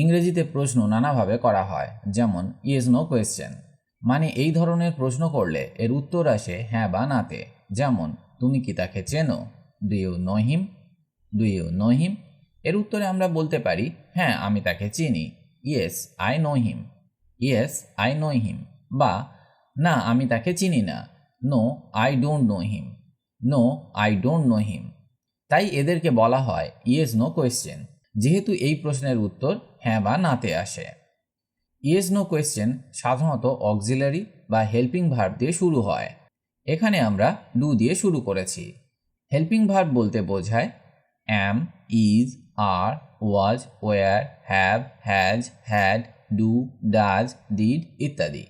ইংরেজিতে প্রশ্ন নানাভাবে করা হয়, যেমন ইয়েস নো কোয়েশ্চেন মানে এই ধরনের প্রশ্ন করলে এর উত্তর আসে হ্যাঁ বা নাতে যেমন, তুমি কি তাকে চেনো? Do you know him do you know him এর উত্তরে আমরা বলতে পারি হ্যাঁ আমি তাকে চিনি। Yes I know him yes I know him বা, না, আমি তাকে চিনি না। No I don't know him no I don't know him তাই এদেরকে বলা হয় ইয়েস নো কোয়েশ্চেন যেহেতু এই প্রশ্নের উত্তর হ্যাঁ বা নাতে আসে। ইয়েস নো কোয়েশ্চেন সাধারণত অক্সিলারি বা হেল্পিং ভার্ব দিয়ে শুরু হয়। এখানে আমরা ডু দিয়ে শুরু করেছি। হেল্পিং ভার্ব বলতে বোঝায় am is are was were have has had do does did ইত্যাদি।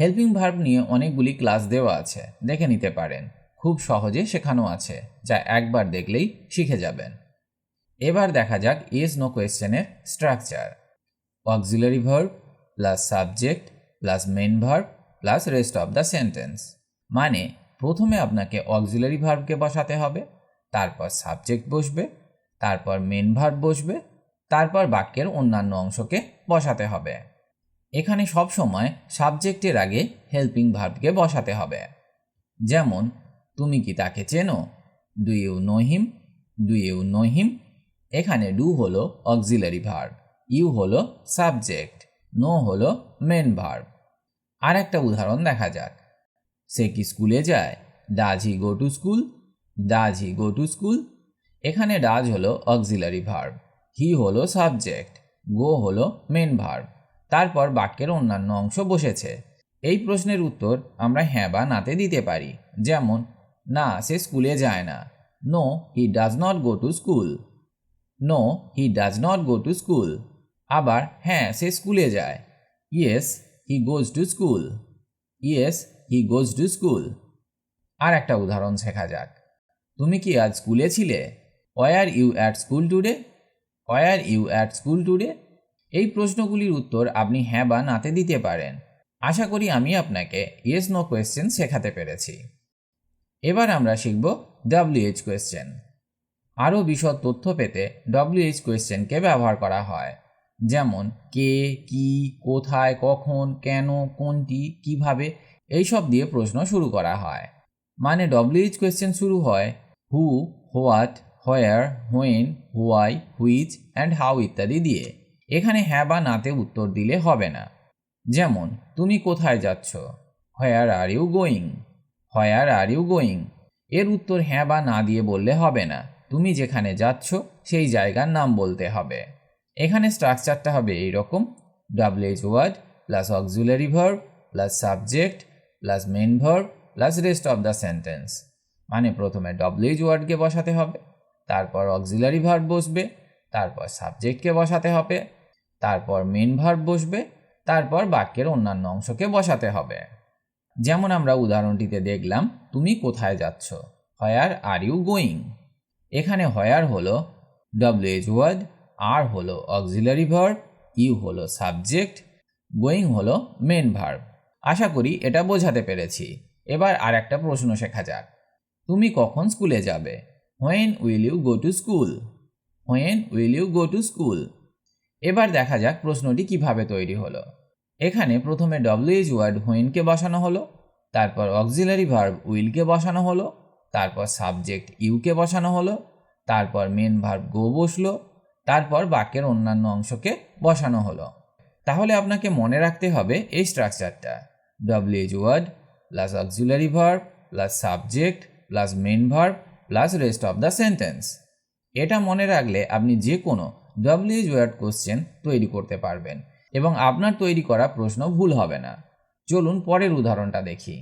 হেল্পিং ভার্ব নিয়ে অনেকগুলি ক্লাস দেওয়া আছে, দেখে নিতে পারেন। খুব সহজে শেখানো আছে, যা একবার দেখলেই শিখে যাবেন। এবার দেখা যাক yes no কোয়েশ্চেনের structure auxiliary verb plus subject plus main verb plus rest of the sentence মানে প্রথমে আপনাকে অক্সিলারি ভার্বকে বসাতে হবে, তারপর সাবজেক্ট বসবে, তারপর মেন ভার্ব বসবে, তারপর বাক্যের অন্যান্য অংশকে বসাতে হবে। এখানে সব সময় সাবজেক্টের আগে হেল্পিং ভার্বকে বসাতে হবে। যেমন, তুমি কি তাকে চেনো? Do you know him do you know him এখানে ডু হলো অক্সিলারি ভার্ব ইউ হলো সাবজেক্ট নো হলো মেন ভার্ব আর একটা উদাহরণ দেখা যাক। সে কি স্কুলে যায়? Does he go to school does he go to school এখানে ডাজ হলো অক্সিলারি ভার্ব হি হলো সাবজেক্ট গো হলো মেন ভার্ব তারপর বাক্যের অন্যান্য অংশ বসেছে। এই প্রশ্নের উত্তর আমরা হ্যাঁ বা নাতে দিতে পারি। যেমন, না, সে স্কুলে যায় না। No he does not go to school no he does not go to school আবার হ্যাঁ সে স্কুলে যায়। Yes he goes to school yes he goes to school আর একটা উদাহরণ শেখা যাক। তুমি কি আজ স্কুলে ছিলে? Were you at school today were you at school today এই প্রশ্নগুলির উত্তর আপনি হ্যাঁ বা নাতে দিতে পারেন। আশা করি আমি আপনাকে ইয়েস নো কোয়েশ্চেন শেখাতে পেরেছি। এবার আমরা শিখব ডাব্লিউএইচ কোয়েশ্চেন আরও বিশদ তথ্য পেতে ডব্লিউএইচ কোয়েশ্চেনকে ব্যবহার করা হয়। যেমন, কে, কি, কোথায়, কখন, কেন, কোনটি, কীভাবে, এইসব দিয়ে প্রশ্ন শুরু করা হয়। মানে ডব্লিউএইচ কোয়েশ্চেন শুরু হয় who what where when why which and how ইত্যাদি দিয়ে। এখানে হ্যাঁ বা নাতে উত্তর দিলে হবে না। যেমন, তুমি কোথায় যাচ্ছ? Where are you going where are you going এর উত্তর হ্যাঁ বা না দিয়ে বললে হবে না। তুমি যেখানে যাচ্ছ, সেই জায়গার নাম বলতে হবে। এখানে স্ট্রাকচারটা হবে এইরকম। WH word plus auxiliary verb plus subject plus main verb plus rest of the sentence মানে প্রথমে ডব্লিউএইচ ওয়ার্ডকে বসাতে হবে, তারপর অক্সিলারি ভার্ব বসবে, তারপর সাবজেক্টকে বসাতে হবে, তারপর মেন ভার্ব বসবে, তারপর বাক্যের অন্যান্য অংশকে বসাতে হবে। যেমন আমরা উদাহরণটিতে দেখলাম, তুমি কোথায় যাচ্ছ? হয়ার আর ইউ গোয়িং এখানে হয়ার হলো ডব্লিউএইচ ওয়ার্ড আর হলো অক্সিলারি ভার্ব ইউ হলো সাবজেক্ট গোয়িং হলো মেন ভার্ব আশা করি এটা বোঝাতে পেরেছি। এবার আর একটা প্রশ্ন শেখা যাক। তুমি কখন স্কুলে যাবে? When will you go to school when will you go to school এবার দেখা যাক প্রশ্নটি কীভাবে তৈরি হলো। এখানে প্রথমে ডব্লিউএইচ ওয়ার্ড হোয়েনকে বসানো হলো, তারপর অক্সিলারি ভার্ব উইলকে বসানো হলো তারপর সাবজেক্ট ইউকে বসানো হলো, তারপর মেন ভার্ব গো বসল, তারপর বাক্যের অন্যান্য অংশকে বসানো হলো। তাহলে আপনাকে মনে রাখতে হবে এই স্ট্রাকচারটা WH word plus auxiliary verb plus subject plus main verb plus rest of the sentence এটা মনে রাখলে আপনি যে কোনো ডব্লিউএইচ ওয়ার্ড কোশ্চেন তৈরি করতে পারবেন এবং আপনার তৈরি করা প্রশ্ন ভুল হবে না। চলুন পরের উদাহরণটা দেখি।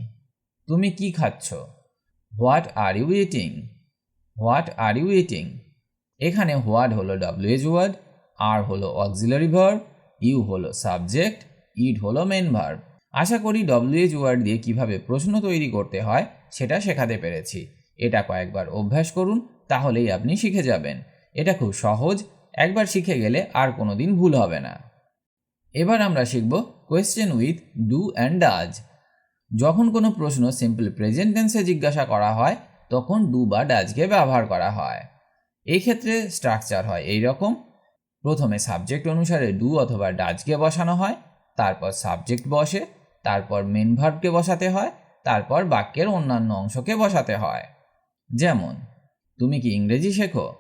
তুমি কি খাচ্ছ? What are you eating? What are you eating? এখানে হোয়াট হলো ডব্লিউএইচ ওয়ার্ড, আর হলো অক্সিলারি ভার্ব, ইউ হলো সাবজেক্ট, ইট হলো মেন ভার্ব। আশা করি ডব্লিউএইচ ওয়ার্ড দিয়ে কীভাবে প্রশ্ন তৈরি করতে হয় সেটা শেখাতে পেরেছি। এটা কয়েকবার অভ্যাস করুন, তাহলেই আপনি শিখে যাবেন। এটা খুব সহজ, একবার শিখে গেলে আর কোনো দিন ভুল হবে না। এবার আমরা শিখব question with do and does যখন কোনো প্রশ্ন সিম্পল প্রেজেন্ট টেন্সে জিজ্ঞাসা করা হয়, তখন ডু বা ডাজকে ব্যবহার করা হয়। এই ক্ষেত্রে স্ট্রাকচার হয় এই রকম প্রথমে সাবজেক্ট অনুসারে ডু অথবা ডাজকে বসানো হয়, তারপর সাবজেক্ট বসে, তারপর মেন ভার্বকে বসাতে হয়, তারপর বাক্যের অন্যান্য অংশকে বসাতে হয়। যেমন, তুমি কি ইংরেজি শেখো?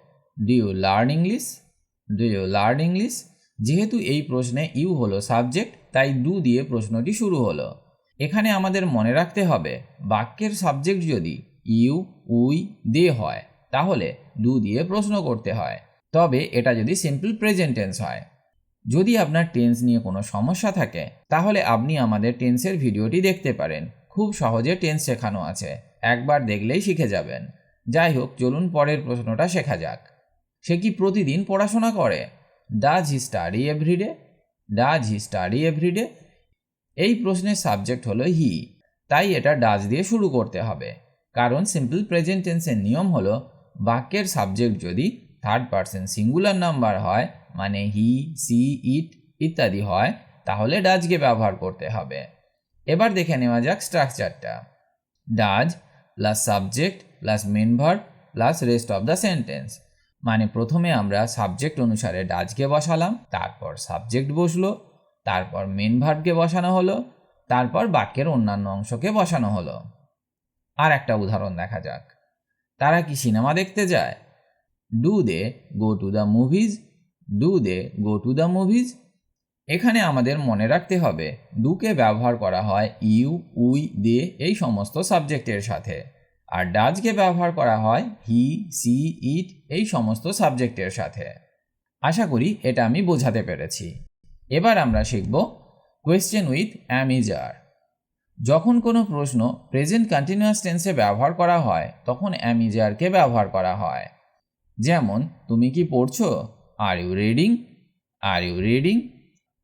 Do you learn English do you learn English যেহেতু এই প্রশ্নে ইউ হলো সাবজেক্ট তাই ডু দিয়ে প্রশ্নটি শুরু হলো। এখানে আমাদের মনে রাখতে হবে, বাক্যের সাবজেক্ট যদি ইউ, উই, দে হয়, তাহলে ডু দিয়ে প্রশ্ন করতে হয়। তবে এটা যদি সিম্পল প্রেজেন্ট টেন্স হয়। যদি আপনার টেন্স নিয়ে কোনো সমস্যা থাকে, তাহলে আপনি আমাদের টেন্সের ভিডিওটি দেখতে পারেন। খুব সহজে টেন্স শেখানো আছে, একবার দেখলেই শিখে যাবেন। যাই হোক, চলুন পরের প্রশ্নটা শেখা যাক। সে কি প্রতিদিন পড়াশোনা করে? Does he study every day does he study every day এই প্রশ্নের সাবজেক্ট হলো হি তাই এটা ডাজ দিয়ে শুরু করতে হবে। কারণ সিম্পল প্রেজেন্ট টেন্সের নিয়ম হলো, বাক্যের সাবজেক্ট যদি থার্ড পার্সন সিঙ্গুলার নাম্বার হয় মানে হি সি ইট ইত্যাদি হয়, তাহলে ডাজকে ব্যবহার করতে হবে। এবার দেখে নেওয়া যাক স্ট্রাকচারটা does plus subject plus main plus rest of the sentence মানে প্রথমে আমরা সাবজেক্ট অনুসারে ডাজকে বসালাম, তারপর সাবজেক্ট বসল তারপর মেন ভার্বকে বসানো হলো, তারপর বাক্যের অন্যান্য অংশকে বসানো হলো। আর একটা উদাহরণ দেখা যাক। তারা কি সিনেমা দেখতে যায়? Do they go to the movies do they go to the movies এখানে আমাদের মনে রাখতে হবে ডুকে ব্যবহার করা হয় ইউ উই দে এই সমস্ত সাবজেক্টের সাথে। আর ডাজকে ব্যবহার করা হয় হি সি ইট এই সমস্ত সাবজেক্টের সাথে। আশা করি এটা আমি বোঝাতে পেরেছি। এবার আমরা শিখব কোয়েশ্চেন উইথ অ্যামিজার যখন কোনো প্রশ্ন প্রেজেন্ট কন্টিনিউয়াস টেন্সে ব্যবহার করা হয়, তখন অ্যামিজারকে ব্যবহার করা হয়? যেমন, তুমি কি পড়ছো? Are you reading are you reading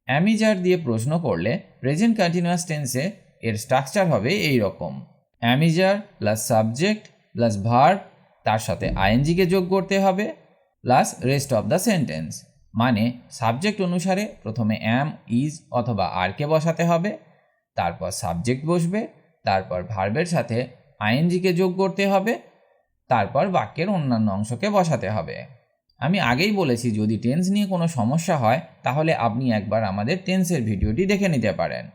am is are দিয়ে প্রশ্ন করলে প্রেজেন্ট কন্টিনিউয়াস টেন্সে এর স্ট্রাকচার হবে এই রকম। Am is are plus subject plus verb তার সাথে আইএনজিকে যোগ করতে হবে plus rest of the sentence মানে সাবজেক্ট অনুসারে প্রথমে অ্যাম ইজ অথবা আরকে বসাতে হবে, তারপর সাবজেক্ট বসবে, তারপর ভার্বের সাথে আইএনজিকে যোগ করতে হবে, তারপর বাক্যের অন্যান্য অংশকে বসাতে হবে। আমি আগেই বলেছি, যদি টেন্স নিয়ে কোনো সমস্যা হয়, তাহলে আপনি একবার আমাদের টেন্সের ভিডিওটি দেখে নিতে পারেন।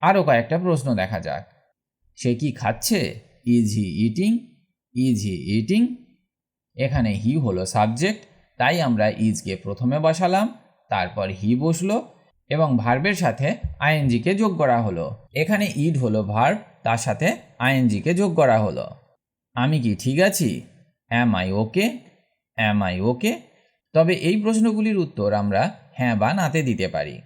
আরও কয়েকটা প্রশ্ন দেখা যাক। সে কি খাচ্ছে? Is he eating is he eating এখানে হি হলো সাবজেক্ট তাই আমরা ইজকে প্রথমে বসালাম, তারপর হি বসল এবং ভার্বের সাথে আইএনজিকে যোগ করা হলো। এখানে ইড হলো ভার্ব, তার সাথে আইএনজিকে যোগ করা হলো। আমি কি ঠিক আছি? Am I okay? Am I okay? তবে এই প্রশ্নগুলির উত্তর আমরা হ্যাঁ বা নাতে দিতে পারি।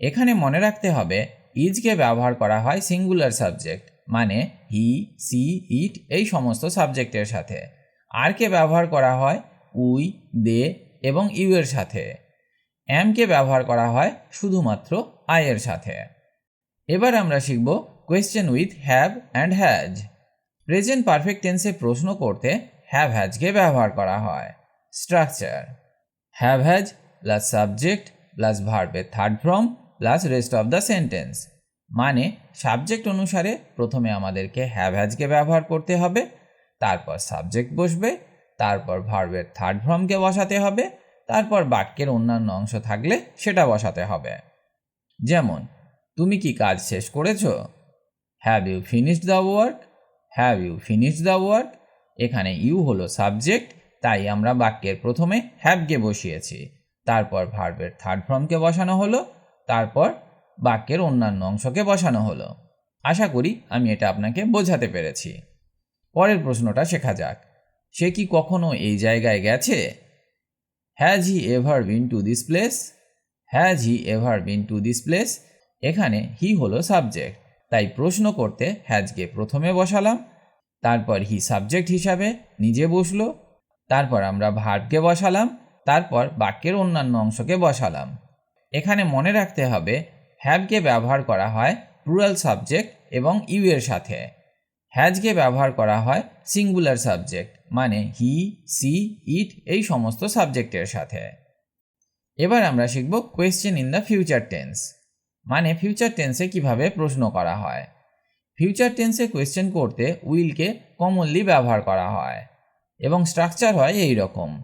এখানে মনে রাখতে হবে, ইজকে ব্যবহার করা হয় সিঙ্গুলার সাবজেক্ট মানে হি, সি, ইট, এই সমস্ত সাবজেক্টের সাথে। আরকে ব্যবহার করা হয়? উই, দে এবং ইউ এর সাথে। অ্যামকে ব্যবহার করা হয় শুধুমাত্র আই এর সাথে। এবার আমরা শিখব question with have and has present perfect টেন্সে প্রশ্ন করতে হ্যাভ হ্যাজকে ব্যবহার করা হয়। Structure have has plus subject plus ভার্বের third form plus rest of the sentence মানে সাবজেক্ট অনুসারে প্রথমে আমাদেরকে হ্যাভ হ্যাজকে ব্যবহার করতে হবে, তারপর সাবজেক্ট বসবে তারপর ভার্বের থার্ড ফর্মকে বসাতে হবে, তারপর বাক্যের অন্যান্য অংশ থাকলে সেটা বসাতে হবে। যেমন, তুমি কি কাজ শেষ করেছ? Have you finished the work have you finished the work এখানে ইউ হলো সাবজেক্ট তাই আমরা বাক্যের প্রথমে হ্যাভকে বসিয়েছি। তারপর ভার্বের থার্ড ফর্মকে বসানো হলো, তারপর বাক্যের অন্যান্য অংশকে বসানো হলো। আশা করি আমি এটা আপনাকে বোঝাতে পেরেছি। পরের প্রশ্নটা শেখা যাক। সে কি কখনো এই জায়গায় গেছে? Has he ever been to this place has he ever been to this place এখানে হি হলো সাবজেক্ট তাই প্রশ্ন করতে হ্যাজকে প্রথমে বসালাম, তারপর হি সাবজেক্ট হিসাবে নিজে বসল, তারপর আমরা ভার্বকে বসালাম, তারপর বাক্যের অন্যান্য অংশকে বসালাম। এখানে মনে রাখতে হবে হ্যাভকে ব্যবহার করা হয় প্লুরাল সাবজেক্ট এবং ইউ এর সাথে। হ্যাজকে ব্যবহার করা হয় সিঙ্গুলার সাবজেক্ট মানে হি সি ইট এই সমস্ত সাবজেক্টের সাথে। এবার আমরা শিখব question in the future tense মানে ফিউচার টেন্সে কীভাবে প্রশ্ন করা হয়। ফিউচার টেন্সে কোয়েশ্চেন করতে উইলকে কমনলি ব্যবহার করা হয়। এবং স্ট্রাকচার হয় এই রকম।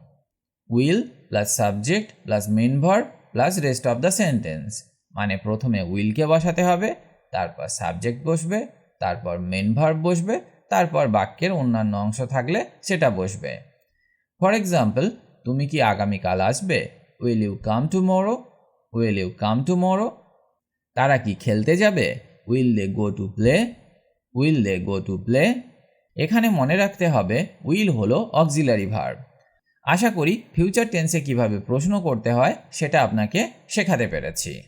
Will plus subject plus main verb plus rest of the sentence মানে প্রথমে উইলকে বসাতে হবে, তারপর সাবজেক্ট বসবে, তারপর মেন ভার্ব বসবে তারপর বাক্যের অন্যান্য অংশ থাকলে সেটা বসবে। ফর এক্সাম্পল তুমি কি আগামীকাল আসবে? Will you come to tomorrow will you come to tomorrow তারা কি খেলতে যাবে? Will they go to play will they go to play এখানে মনে রাখতে হবে উইল হলো অক্সিলারি ভার্ব আশা করি ফিউচার টেন্সে কীভাবে প্রশ্ন করতে হয়, সেটা আপনাকে শেখাতে পেরেছি।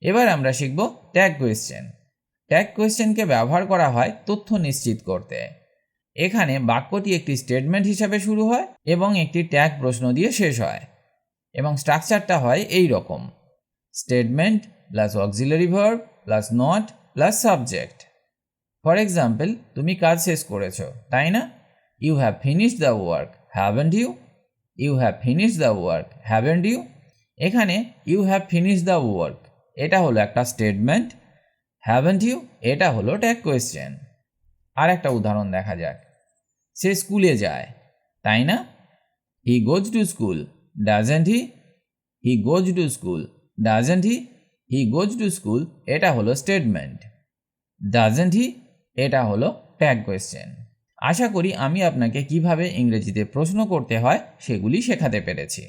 এবার আমরা শিখব ট্যাগ কোয়েশ্চেন ট্যাগ কোয়েশ্চেনকে ব্যবহার করা হয় তথ্য নিশ্চিত করতে। এখানে বাক্যটি একটি স্টেটমেন্ট হিসাবে শুরু হয় এবং একটি ট্যাগ প্রশ্ন দিয়ে শেষ হয় এবং স্ট্রাকচারটা হয় এই রকম। Statement plus auxiliary verb plus not plus subject for example তুমি কাজ শেষ করেছ, তাই না? You have finish the work haven't you you have finish the work haven't you এখানে you have finish the work এটা হলো একটা স্টেটমেন্ট হ্যাভেন্ট ইউ এটা হলো ট্যাগ কোয়েশ্চেন আর একটা উদাহরণ দেখা যাক। সে স্কুলে যায়, তাই না? He goes to school doesn't he he goes to school doesn't he he goes to school এটা হলো স্টেটমেন্ট ডাজেন্ট হি এটা হলো ট্যাগ কোয়েশ্চেন আশা করি আমি আপনাকে কীভাবে ইংরেজিতে প্রশ্ন করতে হয়, সেগুলি শেখাতে পেরেছি।